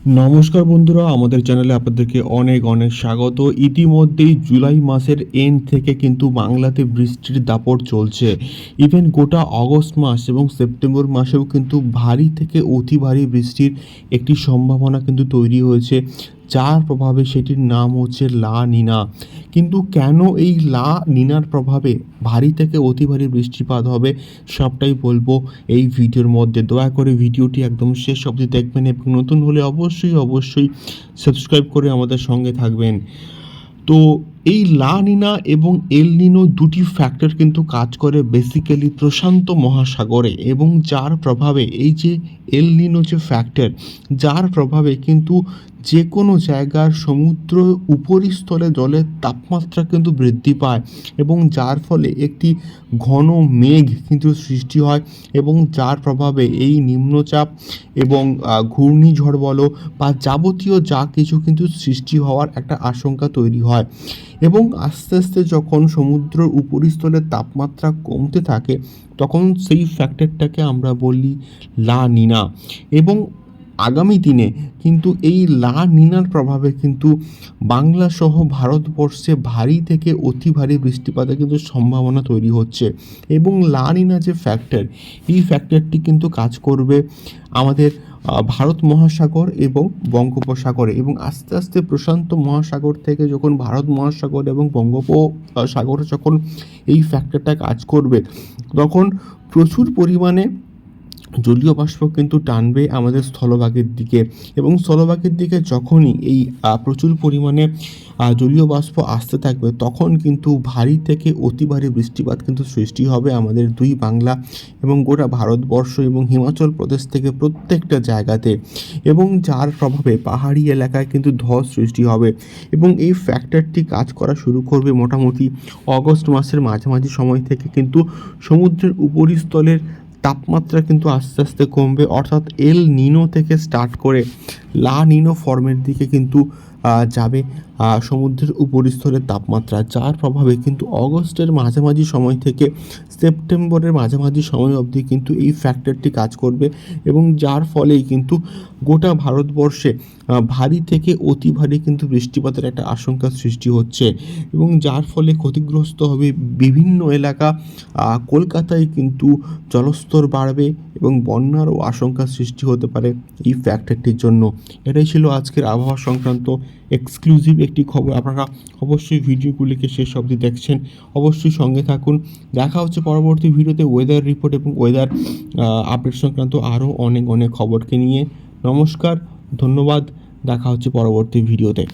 নমস্কার বন্ধুরা, আমাদের চ্যানেলে আপনাদেরকে অনেক অনেক স্বাগত। ইতিমধ্যেই জুলাই মাসের এন্ড থেকে কিন্তু বাংলাতে বৃষ্টির দাপট চলছে। ইভেন গোটা অগস্ট মাস এবং সেপ্টেম্বর মাসেও কিন্তু ভারী থেকে অতি ভারী বৃষ্টির একটি সম্ভাবনা কিন্তু তৈরি হয়েছে। যার প্রভাবে সেটির নাম হচ্ছে লা নিনা। কিন্তু কেন এই লা নিনার প্রভাবে ভারী থেকে অতি ভারী বৃষ্টিপাত হবে সবটাই বলব এই ভিডিওর মধ্যে। দয়া করে ভিডিওটি একদম শেষ অবধি দেখবেন এবং নতুন হলে অবশ্যই অবশ্যই সাবস্ক্রাইব করে আমাদের সঙ্গে থাকবেন। তো এই লা নিনা এবং এল নিনো দুটি ফ্যাক্টর কিন্তু কাজ করে বেসিক্যালি প্রশান্ত মহাসাগরে এবং যার প্রভাবে এই যে এল নিনো যে ফ্যাক্টর যার প্রভাবে কিন্তু যে কোনো জায়গার সমুদ্র উপরিস্থলে জলের তাপমাত্রা কিন্তু বৃদ্ধি পায় এবং যার ফলে একটি ঘন মেঘ কিন্তু সৃষ্টি হয় এবং যার প্রভাবে এই নিম্নচাপ এবং ঘূর্ণিঝড় বলো বা যাবতীয় যা কিছু কিন্তু সৃষ্টি হওয়ার একটা আশঙ্কা তৈরি হয়। এবং আস্তে আস্তে যখন সমুদ্র উপরিস্থলের তাপমাত্রা কমতে থাকে, তখন সেই ফ্যাক্টরটাকে আমরা বলি লা নিনা। এবং আগামী দিনে কিন্তু এই লা নিনার প্রভাবে কিন্তু বাংলা সহ ভারতবর্ষে ভারী থেকে অতি ভারী বৃষ্টিপাতের কিন্তু সম্ভাবনা তৈরি হচ্ছে। এবং লা নিনা যে ফ্যাক্টর এই ফ্যাক্টরটি কিন্তু কাজ করবে আমাদের ভারত মহাসাগর এবং বঙ্গোপসাগরে। এবং আস্তে আস্তে প্রশান্ত মহাসাগর থেকে যখন ভারত মহাসাগর এবং বঙ্গোপসাগরে যখন এই ফ্যাক্টরটা কাজ করবে, তখন প্রচুর পরিমাণে জলীয় বাষ্প কিন্তু টানবে আমাদের স্থলভাগের দিকে। এবং স্থলভাগের দিকে যখনই এই প্রচুর পরিমাণে জলীয় বাষ্প আসতে থাকবে, তখন কিন্তু ভারী থেকে অতি ভারী বৃষ্টিপাত কিন্তু সৃষ্টি হবে আমাদের দুই বাংলা এবং গোটা ভারতবর্ষ এবং হিমাচল প্রদেশ থেকে প্রত্যেকটা জায়গাতে। এবং যার প্রভাবে পাহাড়ি এলাকায় কিন্তু ধস সৃষ্টি হবে। এবং এই ফ্যাক্টরটি কাজ করা শুরু করবে মোটামুটি অগস্ট মাসের মাঝামাঝি সময় থেকে কিন্তু সমুদ্রের উপরিস্থলের তাপমাত্রা কিন্তু আস্তে আস্তে কমবে। অর্থাৎ এল নিনো থেকে স্টার্ট করে লা নিনো ফর্মের দিকে কিন্তু যাবে। সমুদ্রের উপরিস্থলের তাপমাত্রা, যার প্রভাবে কিন্তু অগস্টের মাঝামাঝি সময় থেকে সেপ্টেম্বরের মাঝামাঝি সময় অবধি কিন্তু এই ফ্যাক্টরটি কাজ করবে এবং যার ফলেই কিন্তু গোটা ভারতবর্ষে ভারী থেকে অতি ভারী কিন্তু বৃষ্টিপাতের একটা আশঙ্কা সৃষ্টি হচ্ছে এবং যার ফলে ক্ষতিগ্রস্ত হবে বিভিন্ন এলাকা কলকাতায় কিন্তু জলস্তর বাড়বে এবং বন্যারও আশঙ্কা সৃষ্টি হতে পারে এই ফ্যাক্টরটির জন্য। এটাই ছিল আজকের আবহাওয়া সংক্রান্ত এক্সক্লুসিভ একটি খবর। আপনারা অবশ্যই ভিডিওগুলিকে শেষ অবধি দেখছেন। অবশ্যই সঙ্গে থাকুন। দেখা হচ্ছে পরবর্তী ভিডিওতে ওয়েদার রিপোর্ট এবং ওয়েদার আপডেট সংক্রান্ত আরও অনেক অনেক খবরকে নিয়ে। নমস্কার, ধন্যবাদ। দেখা হচ্ছে পরবর্তী ভিডিওতে।